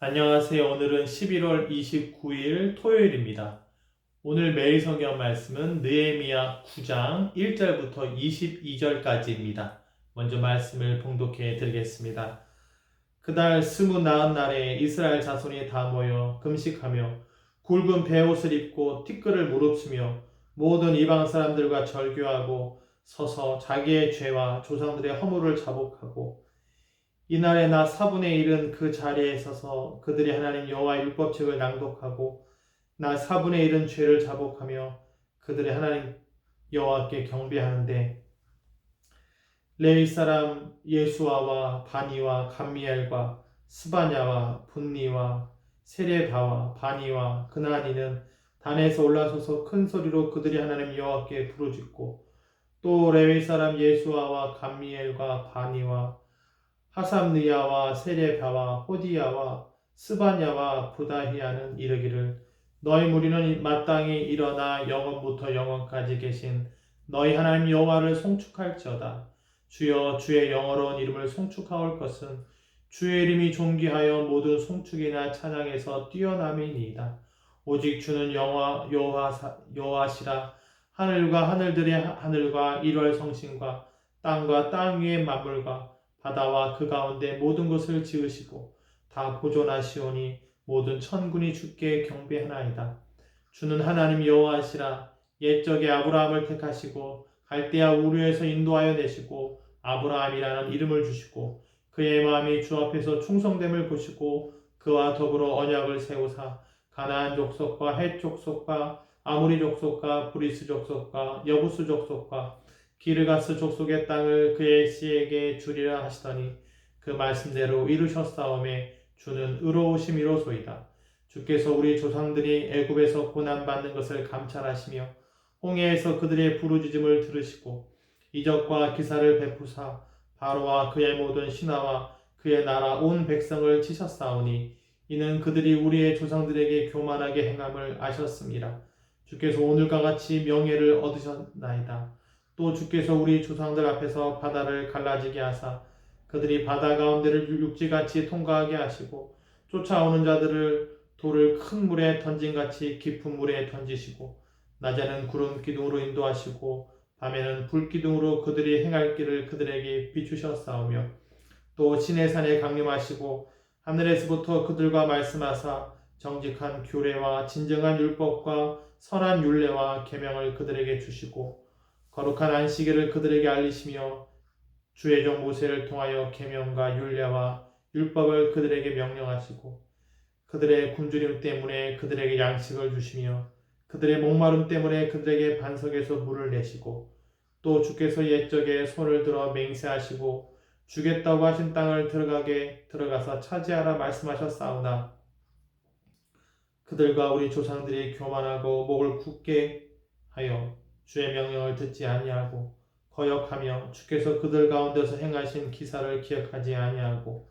안녕하세요. 오늘은 11월 29일 토요일입니다. 오늘 매일 성경 말씀은 느헤미야 9장 1절부터 22절까지입니다. 먼저 말씀을 봉독해 드리겠습니다. 그날 스무 나흔 날에 이스라엘 자손이 다 모여 금식하며 굵은 베옷을 입고 티끌을 무릅쓰며 모든 이방 사람들과 절교하고 서서 자기의 죄와 조상들의 허물을 자복하고 이날에 나 4분의 1은 그 자리에 서서 그들이 하나님 여호와 율법책을 낭독하고 나 4분의 1은 죄를 자복하며 그들의 하나님 여호와께 경배하는데 레위 사람 예수아와 바니와 감미엘과 스바냐와 분니와 세레바와 바니와 그나니는 단에서 올라서서 큰 소리로 그들이 하나님 여호와께 부르짖고 또 레위 사람 예수아와 감미엘과 바니와 하삼느야와 세레바와 호디야와 스바냐와 부다히야는 이르기를 너희 무리는 마땅히 일어나 영원부터 영원까지 계신 너희 하나님 여호와를 송축할지어다. 주여 주의 영어로운 이름을 송축하올 것은 주의 이름이 존귀하여 모든 송축이나 찬양에서 뛰어남이니이다. 오직 주는 영화 여호와 여호와시라. 하늘과 하늘들의 하늘과 일월 성신과 땅과 땅 위의 만물과 바다와 그 가운데 모든 것을 지으시고 다 보존하시오니 모든 천군이 주께 경배하나이다. 주는 하나님 여호와시라 옛적에 아브라함을 택하시고 갈대아 우르에서 인도하여 내시고 아브라함이라는 이름을 주시고 그의 마음이 주 앞에서 충성됨을 보시고 그와 더불어 언약을 세우사 가나안 족속과 헷 족속과 아무리 족속과 브리스 족속과 여부스 족속과 기르가스 족속의 땅을 그의 씨에게 주리라 하시더니 그 말씀대로 이루셨사오매 주는 의로우심이로소이다. 주께서 우리 조상들이 애굽에서 고난 받는 것을 감찰하시며 홍해에서 그들의 부르짖음을 들으시고 이적과 기사를 베푸사 바로와 그의 모든 신하와 그의 나라 온 백성을 치셨사오니 이는 그들이 우리의 조상들에게 교만하게 행함을 아셨습니다. 주께서 오늘과 같이 명예를 얻으셨나이다. 또 주께서 우리 조상들 앞에서 바다를 갈라지게 하사 그들이 바다 가운데를 육지같이 통과하게 하시고 쫓아오는 자들을 돌을 큰 물에 던진같이 깊은 물에 던지시고 낮에는 구름 기둥으로 인도하시고 밤에는 불 기둥으로 그들이 행할 길을 그들에게 비추셨사오며 또 시내산에 강림하시고 하늘에서부터 그들과 말씀하사 정직한 규례와 진정한 율법과 선한 율례와 계명을 그들에게 주시고 거룩한 안식일을 그들에게 알리시며 주의 종 모세를 통하여 계명과 율례와 율법을 그들에게 명령하시고 그들의 굶주림 때문에 그들에게 양식을 주시며 그들의 목마름 때문에 그들에게 반석에서 물을 내시고 또 주께서 옛적에 손을 들어 맹세하시고 주겠다고 하신 땅을 들어가게 들어가서 차지하라 말씀하셨사오나 그들과 우리 조상들이 교만하고 목을 굳게 하여 주의 명령을 듣지 아니하고 거역하며 주께서 그들 가운데서 행하신 기사를 기억하지 아니하고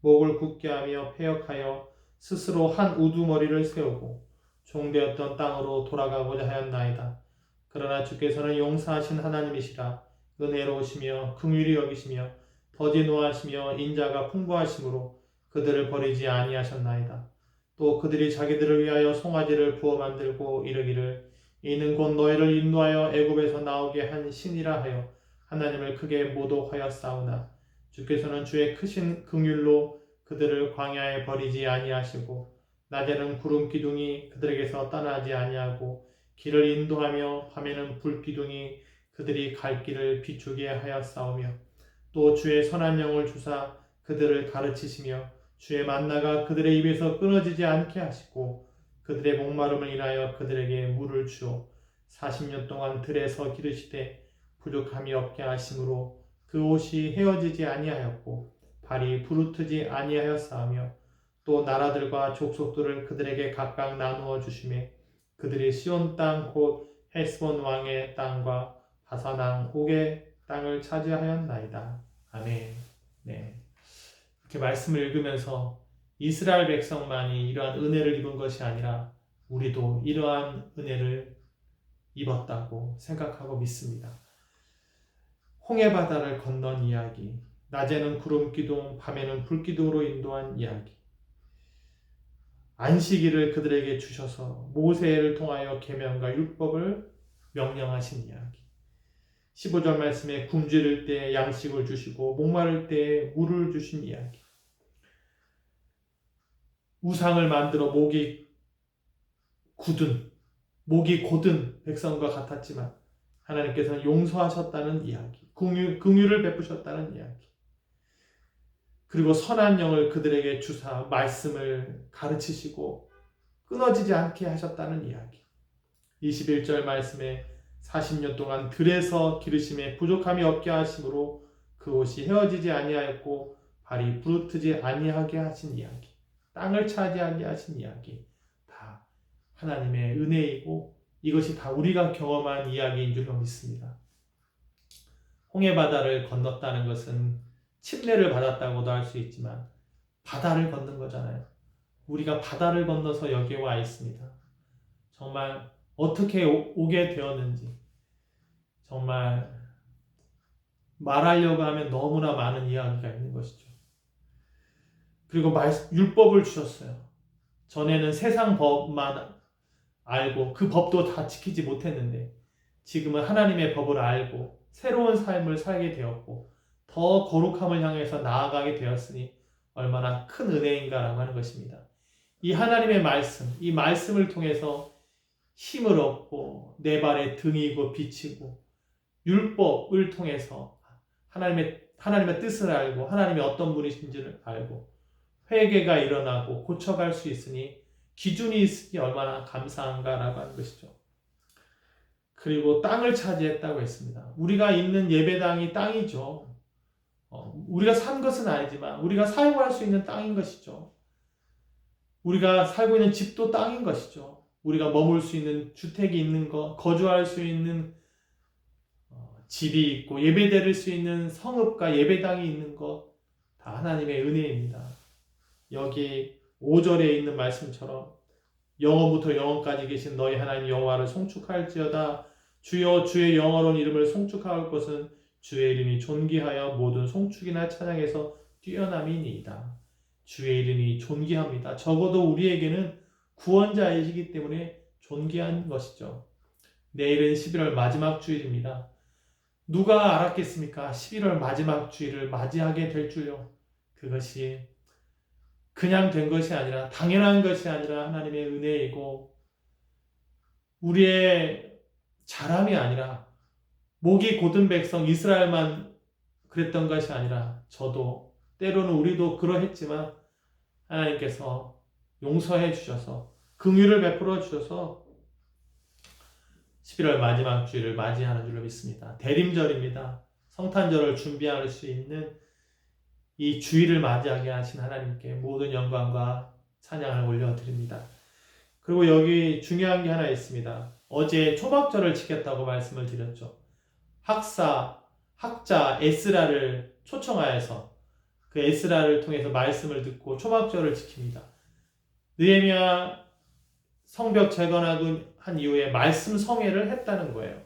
목을 굳게 하며 폐역하여 스스로 한 우두머리를 세우고 종되었던 땅으로 돌아가고자 하였나이다. 그러나 주께서는 용서하신 하나님이시라 은혜로우시며 긍휼히 여기시며 더디 노하시며 인자가 풍부하심으로 그들을 버리지 아니하셨나이다. 또 그들이 자기들을 위하여 송아지를 부어 만들고 이르기를 이는 곧 너희를 인도하여 애굽에서 나오게 한 신이라 하여 하나님을 크게 모독하였사오나 주께서는 주의 크신 긍휼로 그들을 광야에 버리지 아니하시고 낮에는 구름 기둥이 그들에게서 떠나지 아니하고 길을 인도하며 밤에는 불 기둥이 그들이 갈 길을 비추게 하였사오며 또 주의 선한 영을 주사 그들을 가르치시며 주의 만나가 그들의 입에서 끊어지지 않게 하시고 그들의 목마름을 인하여 그들에게 물을 주어 40년 동안 들에서 기르시되 부족함이 없게 하심으로 그 옷이 헤어지지 아니하였고 발이 부르트지 아니하였사하며 또 나라들과 족속들을 그들에게 각각 나누어 주심에 그들이 시온 땅 곧 헤스본 왕의 땅과 바사낭 옥의 땅을 차지하였나이다. 아멘. 네. 이렇게 말씀을 읽으면서 이스라엘 백성만이 이러한 은혜를 입은 것이 아니라 우리도 이러한 은혜를 입었다고 생각하고 믿습니다. 홍해 바다를 건넌 이야기, 낮에는 구름 기둥, 밤에는 불 기둥으로 인도한 이야기. 안식일을 그들에게 주셔서 모세를 통하여 계명과 율법을 명령하신 이야기. 15절 말씀에 굶주릴 때 양식을 주시고 목마를 때 물을 주신 이야기. 우상을 만들어 목이 굳은 목이 곧은 백성과 같았지만 하나님께서는 용서하셨다는 이야기, 긍휼, 긍휼을 베푸셨다는 이야기. 그리고 선한 영을 그들에게 주사 말씀을 가르치시고 끊어지지 않게 하셨다는 이야기. 21절 말씀에 40년 동안 들에서 기르심에 부족함이 없게 하심으로 그 옷이 헤어지지 아니하였고 발이 부르트지 아니하게 하신 이야기. 땅을 차지하게 하신 이야기. 다 하나님의 은혜이고 이것이 다 우리가 경험한 이야기인 줄 믿습니다. 홍해 바다를 건넜다는 것은 침례를 받았다고도 할 수 있지만 바다를 건넌 거잖아요. 우리가 바다를 건너서 여기에 와 있습니다. 정말 어떻게 오, 게 되었는지 정말 말하려고 하면 너무나 많은 이야기가 있는 것이죠. 그리고 말, 율법을 주셨어요. 전에는 세상 법만 알고 그 법도 다 지키지 못했는데 지금은 하나님의 법을 알고 새로운 삶을 살게 되었고 더 거룩함을 향해서 나아가게 되었으니 얼마나 큰 은혜인가라고 하는 것입니다. 이 하나님의 말씀, 이 말씀을 통해서 힘을 얻고 내 발에 등이고 비치고 율법을 통해서 하나님의 하나님의 뜻을 알고 하나님이 어떤 분이신지를 알고 회개가 일어나고 고쳐갈 수 있으니 기준이 있으니 얼마나 감사한가라고 하는 것이죠. 그리고 땅을 차지했다고 했습니다. 우리가 있는 예배당이 땅이죠. 어, 우리가 산 것은 아니지만 우리가 사용할 수 있는 땅인 것이죠. 우리가 살고 있는 집도 땅인 것이죠. 우리가 머물 수 있는 주택이 있는 것, 거주할 수 있는 어, 집이 있고 예배 드릴 수 있는 성읍과 예배당이 있는 것 다 하나님의 은혜입니다. 여기 5절에 있는 말씀처럼 영원부터 영원까지 계신 너희 하나님 여호와를 송축할지어다 주여 주의 영원한 이름을 송축할 것은 주의 이름이 존귀하여 모든 송축이나 찬양에서 뛰어남이니이다. 주의 이름이 존귀합니다. 적어도 우리에게는 구원자이시기 때문에 존귀한 것이죠. 내일은 11월 마지막 주일입니다. 누가 알았겠습니까? 11월 마지막 주일을 맞이하게 될 줄요. 그것이 그냥 된 것이 아니라 당연한 것이 아니라 하나님의 은혜이고 우리의 자랑이 아니라 목이 곧은 백성 이스라엘만 그랬던 것이 아니라 저도 때로는 우리도 그러했지만 하나님께서 용서해 주셔서 긍휼을 베풀어 주셔서 11월 마지막 주일을 맞이하는 줄로 믿습니다. 대림절입니다. 성탄절을 준비할 수 있는 이 주일을 맞이하게 하신 하나님께 모든 영광과 찬양을 올려드립니다. 그리고 여기 중요한 게 하나 있습니다. 어제 초막절을 지켰다고 말씀을 드렸죠. 학사, 학자 에스라를 초청하여서 그 에스라를 통해서 말씀을 듣고 초막절을 지킵니다. 느헤미야 성벽 재건하고 한 이후에 말씀 성회를 했다는 거예요.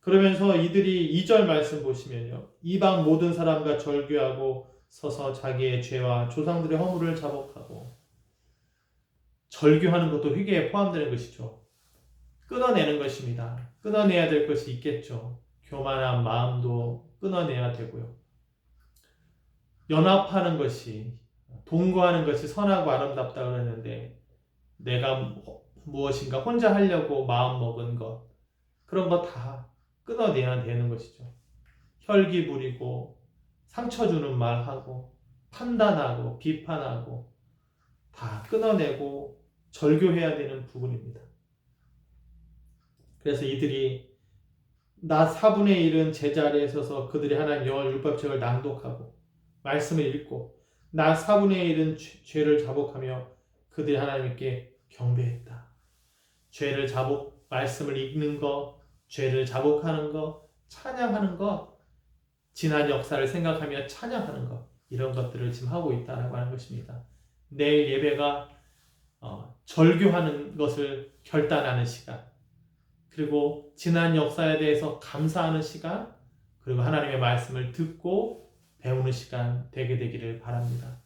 그러면서 이들이 2절 말씀 보시면요. 이방 모든 사람과 절규하고 서서 자기의 죄와 조상들의 허물을 자복하고 절규하는 것도 회개에 포함되는 것이죠. 끊어내는 것입니다. 끊어내야 될 것이 있겠죠. 교만한 마음도 끊어내야 되고요. 연합하는 것이 동거하는 것이 선하고 아름답다 그랬는데 내가 무엇인가 혼자 하려고 마음 먹은 것 그런 거 다 끊어내야 되는 것이죠. 혈기 부리고 상처 주는 말 하고 판단하고 비판하고 다 끊어내고 절교해야 되는 부분입니다. 그래서 이들이 나 4분의 1은 제자리에 서서 그들이 하나님 영어 율법책을 낭독하고 말씀을 읽고 나 4분의 1은 죄 를 자복하며 그들이 하나님께 경배했다. 죄를 자복 말씀을 읽는 것, 죄를 자복하는 것, 찬양하는 것, 지난 역사를 생각하며 찬양하는 것 이런 것들을 지금 하고 있다라고 하는 것입니다. 내일 예배가 어, 절교하는 것을 결단하는 시간, 그리고 지난 역사에 대해서 감사하는 시간, 그리고 하나님의 말씀을 듣고 배우는 시간 되게 되기를 바랍니다.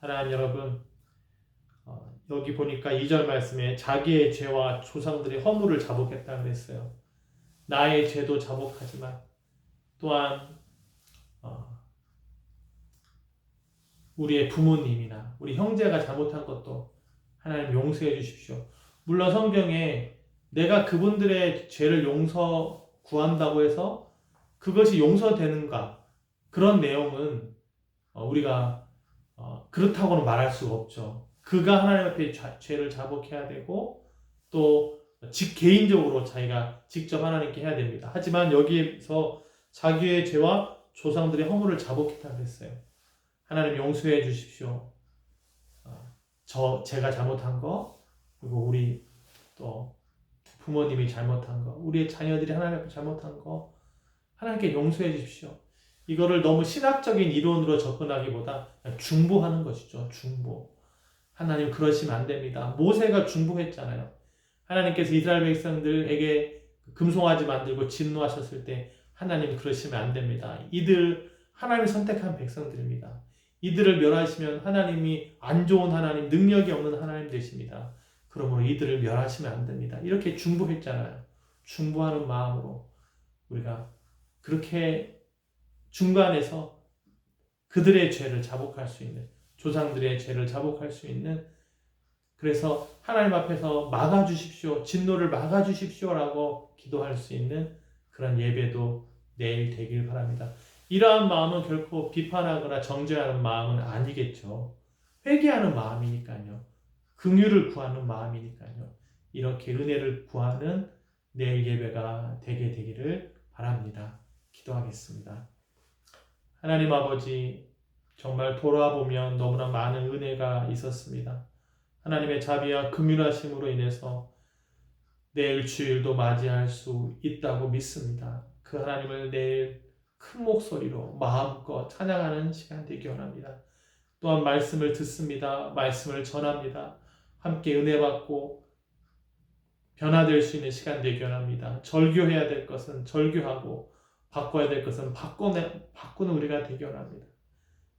사랑하는 여러분, 어, 여기 보니까 2절 말씀에 자기의 죄와 조상들의 허물을 자복했다 그랬어요. 나의 죄도 자복하지만 또한 우리의 부모님이나 우리 형제가 잘못한 것도 하나님 용서해 주십시오. 물론 성경에 내가 그분들의 죄를 용서 구한다고 해서 그것이 용서되는가 그런 내용은 어, 우리가 어, 그렇다고는 말할 수가 없죠. 그가 하나님 앞에 자- 죄를 자복해야 되고 또 직, 개인적으로 자기가 직접 하나님께 해야 됩니다. 하지만 여기에서 자기의 죄와 조상들의 허물을 자복했다 그랬어요. 하나님 용서해 주십시오. 어, 저 제가 잘못한 거 그리고 우리 또 부모님이 잘못한 거, 우리의 자녀들이 하나님 앞에 잘못한 거 하나님께 용서해 주십시오. 이거를 너무 신학적인 이론으로 접근하기보다 중보하는 것이죠. 중보. 하나님 그러시면 안 됩니다. 모세가 중보했잖아요. 하나님께서 이스라엘 백성들에게 금송아지 만들고 진노하셨을 때 하나님 그러시면 안 됩니다. 이들 하나님 선택한 백성들입니다. 이들을 멸하시면 하나님이 안 좋은 하나님, 능력이 없는 하나님 되십니다. 그러므로 이들을 멸하시면 안 됩니다. 이렇게 중보했잖아요. 중보하는 마음으로 우리가 그렇게 중간에서 그들의 죄를 자복할 수 있는 조상들의 죄를 자복할 수 있는 그래서 하나님 앞에서 막아 주십시오. 진노를 막아 주십시오라고 기도할 수 있는 그런 예배도 내일 되길 바랍니다. 이러한 마음은 결코 비판하거나 정죄하는 마음은 아니겠죠. 회개하는 마음이니까요. 긍휼을 구하는 마음이니까요. 이렇게 은혜를 구하는 내일 예배가 되게 되기를 바랍니다. 기도하겠습니다. 하나님 아버지 정말 돌아보면 너무나 많은 은혜가 있었습니다. 하나님의 자비와 긍휼하심으로 인해서 내일 주일도 맞이할 수 있다고 믿습니다. 그 하나님을 내일 큰 목소리로 마음껏 찬양하는 시간 되기 원합니다. 또한 말씀을 듣습니다. 말씀을 전합니다. 함께 은혜 받고 변화될 수 있는 시간 되기 원합니다. 절교해야 될 것은 절교하고 바꿔야 될 것은 바꿔내, 바꾸는 우리가 되기 원합니다.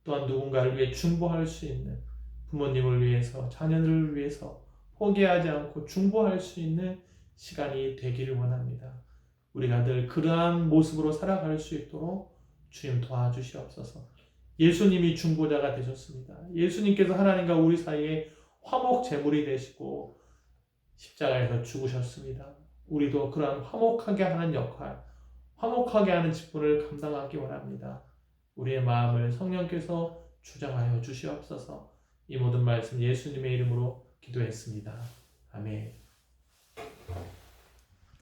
또한 누군가를 위해 중보할 수 있는 부모님을 위해서 자녀들을 위해서 포기하지 않고 중보할 수 있는 시간이 되기를 원합니다. 우리가 늘 그러한 모습으로 살아갈 수 있도록 주님 도와주시옵소서. 예수님이 중보자가 되셨습니다. 예수님께서 하나님과 우리 사이에 화목 제물이 되시고 십자가에서 죽으셨습니다. 우리도 그러한 화목하게 하는 역할, 화목하게 하는 직분을 감당하기 원합니다. 우리의 마음을 성령께서 주장하여 주시옵소서. 이 모든 말씀 예수님의 이름으로 기도했습니다. 아멘.